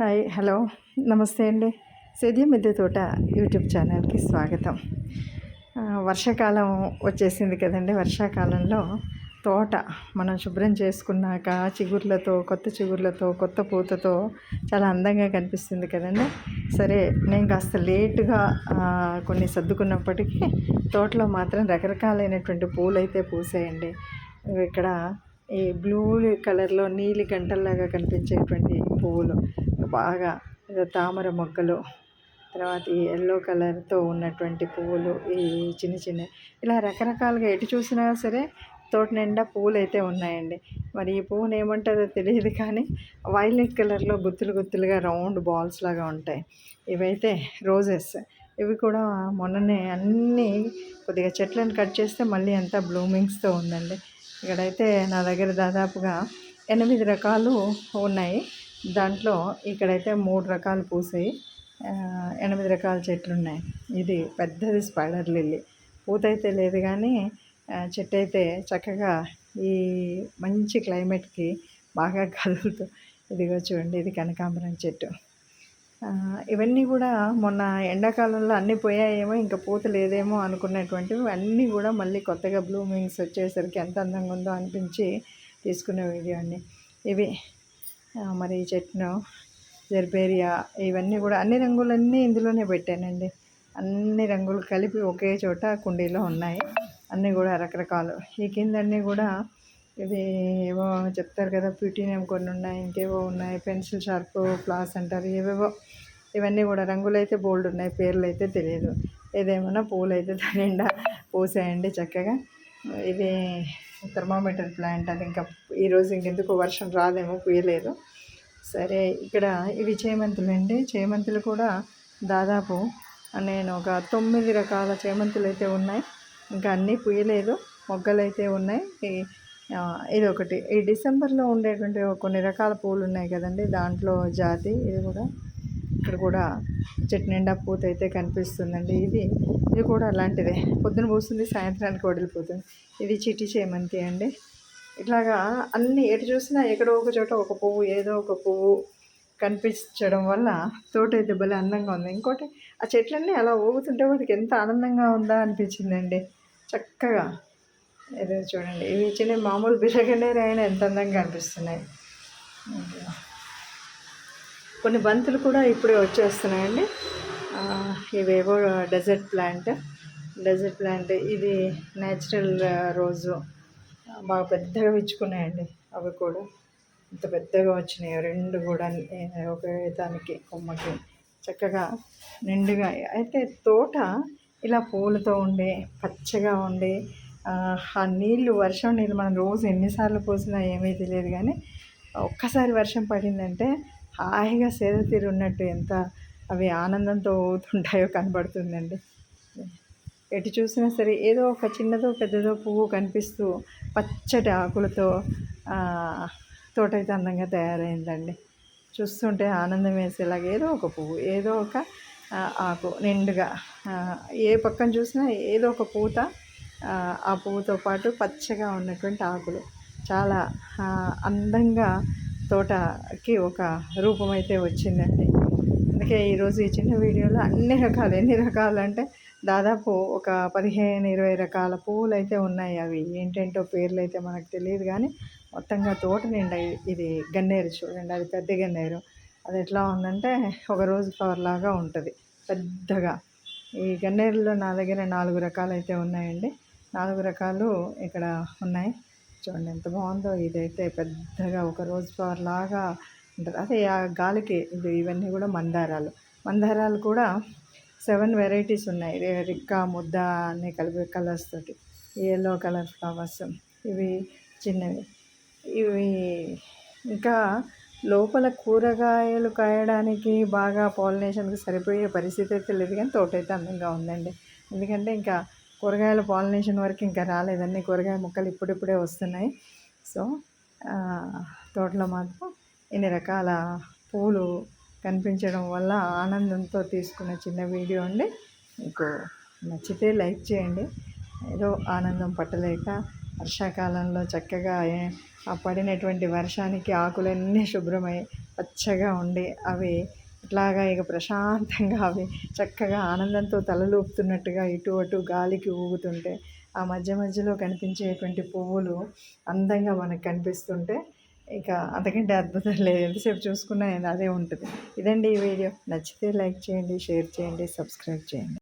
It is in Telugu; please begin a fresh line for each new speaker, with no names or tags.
హాయ్ హలో నమస్తే అండి సేద్య మిద్దె తోట యూట్యూబ్ ఛానల్కి స్వాగతం వర్షాకాలం వచ్చేసింది కదండి వర్షాకాలంలో తోట మనం శుభ్రం చేసుకున్నాక చిగుర్లతో కొత్త చిగుర్లతో కొత్త పూతతో చాలా అందంగా కనిపిస్తుంది కదండి సరే నేను కాస్త లేటుగా కొన్ని సర్దుకున్నప్పటికీ తోటలో మాత్రం రకరకాలైనటువంటి పూలు అయితే పూసాయండి ఇక్కడ ఈ బ్లూ కలర్లో నీలి గంటల్లాగా కనిపించేటువంటి పువ్వులు బాగా తామర మొగ్గలు తర్వాత ఈ ఎల్లో కలర్తో ఉన్నటువంటి పువ్వులు ఈ చిన్న చిన్న ఇలా రకరకాలుగా ఎటు చూసినా సరే తోట నిండా పువ్వులు అయితే ఉన్నాయండి మరి ఈ పువ్వుని ఏమంటారో తెలియదు కానీ వైలెట్ కలర్లో గుత్తులు గుత్తులుగా రౌండ్ బాల్స్ లాగా ఉంటాయి ఇవైతే రోజెస్ ఇవి కూడా మొన్ననే అన్నీ కొద్దిగా చెట్లను కట్ చేస్తే మళ్ళీ అంతా బ్లూమింగ్స్తో ఉందండి ఇక్కడైతే నా దగ్గర దాదాపుగా ఎనిమిది రకాలు ఉన్నాయి దాంట్లో ఇక్కడైతే మూడు రకాలు పూసాయి ఎనిమిది రకాల చెట్లు ఉన్నాయి ఇది పెద్దది స్పైడర్ లిల్లీ పూతైతే లేదు కానీ చెట్టు అయితే చక్కగా ఈ మంచి క్లైమేట్కి బాగా కదులుతూ ఇదిగో చూడండి ఇది కనకాంబరం చెట్టు ఇవన్నీ కూడా మొన్న ఎండాకాలంలో అన్నీ పోయాయేమో ఇంకా పూత లేదేమో అనుకున్నటువంటివి అన్నీ కూడా మళ్ళీ కొత్తగా బ్లూమింగ్స్ వచ్చేసరికి ఎంత అందంగా ఉందో అనిపించి తీసుకునే వీడియో అండి ఇవి మరి చెట్ను జర్బేరియా ఇవన్నీ కూడా అన్ని రంగులన్నీ ఇందులోనే పెట్టానండి అన్ని రంగులు కలిపి ఒకే చోట కుండీలో ఉన్నాయి అన్నీ కూడా రకరకాలు ఈ కింద అన్నీ కూడా ఇది ఏవో చెప్తారు కదా ప్యూటీనియం కొన్ని ఉన్నాయి ఇంకేవో ఉన్నాయి పెన్సిల్ షార్ప్ ఫ్లాస్ అంటారు ఏవేవో ఇవన్నీ కూడా రంగులు అయితే బోల్డ్ ఉన్నాయి పేర్లు అయితే తెలియదు ఏదేమన్నా పూలు అయితే నిండా పూసేయండి చక్కగా ఇది థర్మామీటర్ ప్లాంట్ అది ఇంకా ఈరోజు ఇంకెందుకు వర్షం రాదేమో పూయలేదు సరే ఇక్కడ ఇవి చేమంతులు అండి చేమంతులు కూడా దాదాపు నేను ఒక తొమ్మిది రకాల చేమంతులు అయితే ఉన్నాయి ఇంకా అన్నీ పూయలేదు మొగ్గలు అయితే ఉన్నాయి ఇది ఒకటి ఈ డిసెంబర్లో ఉండేటువంటి కొన్ని రకాల పూలు ఉన్నాయి కదండి దాంట్లో జాతి ఇది కూడా ఇక్కడ కూడా చెట్టు నిండా పూత అయితే కనిపిస్తుందండి ఇది ఇది కూడా అలాంటిదే పొద్దున పూస్తుంది సాయంత్రానికి వదిలిపోతుంది ఇది చిటి చేమంతి అండి ఇట్లాగా అన్ని ఎటు చూసినా ఎక్కడో ఒక చోట ఒక పువ్వు ఏదో ఒక పువ్వు కనిపించడం వల్ల తోట అయితే భలే అందంగా ఉంది ఇంకోటి ఆ చెట్లన్నీ అలా ఊగుతుంటే వాటికి ఎంత ఆనందంగా ఉందా అనిపించిందండి చక్కగా ఏదో చూడండి ఇవి చిన్న మామూలు బిరగనేరు అయినా ఎంత అందంగా అనిపిస్తున్నాయి కొన్ని బంతులు కూడా ఇప్పుడే వచ్చేస్తున్నాయండి ఇవేవో డెజర్ట్ ప్లాంట్ డెజర్ట్ ప్లాంట్ ఇది న్యాచురల్ రోజు బాగా పెద్దగా విచ్చుకున్నాయండి అవి కూడా ఇంత పెద్దగా వచ్చినాయి రెండు కూడా ఒకే దానికి కొమ్మకి చక్కగా నిండుగా అయితే తోట ఇలా పూలతో ఉండే పచ్చగా ఉండే ఆ నీళ్ళు వర్షం నీళ్ళు మనం రోజు ఎన్నిసార్లు పోసినా ఏమీ తెలియదు కానీ ఒక్కసారి వర్షం పడిందంటే హాయిగా సేద ఉన్నట్టు ఎంత అవి ఆనందంతో పోతుంటాయో కనబడుతుందండి ఎటు చూసినా సరే ఏదో ఒక చిన్నదో పెద్దదో పువ్వు కనిపిస్తూ పచ్చటి ఆకులతో తోట అయితే అందంగా తయారైందండి చూస్తుంటే ఆనందం వేసేలాగా ఏదో ఒక పువ్వు ఏదో ఒక ఆకు నిండుగా ఏ పక్కన చూసినా ఏదో ఒక పూత ఆ పువ్వుతో పాటు పచ్చగా ఉన్నటువంటి ఆకులు చాలా అందంగా తోటకి ఒక రూపం అయితే వచ్చిందండి అందుకే ఈరోజు ఈ చిన్న వీడియోలో అన్ని రకాలు ఎన్ని రకాలు అంటే దాదాపు ఒక పదిహేను ఇరవై రకాల పువ్వులు అయితే ఉన్నాయి అవి ఏంటేంటో పేర్లు అయితే మనకు తెలియదు కానీ మొత్తంగా తోట నిండా ఇది గన్నేరు చూడండి అది పెద్ద గన్నేరు అది ఎట్లా ఉందంటే ఒక రోజు ఫ్లవర్ లాగా ఉంటుంది పెద్దగా ఈ గన్నేరులో నా దగ్గర నాలుగు రకాలు అయితే ఉన్నాయండి నాలుగు రకాలు ఇక్కడ ఉన్నాయి చూడండి ఎంత బాగుందో ఇదైతే పెద్దగా ఒక రోజు ఫ్లవర్ లాగా ఉంటుంది అదే ఆ గాలికి ఇది ఇవన్నీ కూడా మందారాలు మందారాలు కూడా సెవెన్ వెరైటీస్ ఉన్నాయి రిక్కా ముద్ద అన్నీ కలిపి కలర్స్ తోటి ఎల్లో కలర్ ఫ్లవర్స్ ఇవి చిన్నవి ఇవి ఇంకా లోపల కూరగాయలు కాయడానికి బాగా పాలినేషన్కి సరిపోయే పరిస్థితి అయితే లేదు కానీ తోట అయితే అందంగా ఉందండి ఎందుకంటే ఇంకా కూరగాయల పాలినేషన్ వరకు ఇంకా రాలేదండి కూరగాయ మొక్కలు ఇప్పుడిప్పుడే వస్తున్నాయి సో తోటలో మాత్రం ఇన్ని రకాల పూలు కనిపించడం వల్ల ఆనందంతో తీసుకున్న చిన్న వీడియో అండి మీకు నచ్చితే లైక్ చేయండి ఏదో ఆనందం పట్టలేక వర్షాకాలంలో చక్కగా ఆ పడినటువంటి వర్షానికి ఆకులన్నీ శుభ్రమై పచ్చగా ఉండి అవి అట్లాగా ఇక ప్రశాంతంగా అవి చక్కగా ఆనందంతో తలలూపుతున్నట్టుగా ఇటు అటు గాలికి ఊగుతుంటే ఆ మధ్య మధ్యలో కనిపించేటువంటి పువ్వులు అందంగా మనకు కనిపిస్తుంటే ఇక అంతకంటే అద్భుతం లేదు ఎంతసేపు చూసుకున్నా అదే ఉంటుంది ఇదండి ఈ వీడియో నచ్చితే లైక్ చేయండి షేర్ చేయండి సబ్స్క్రైబ్ చేయండి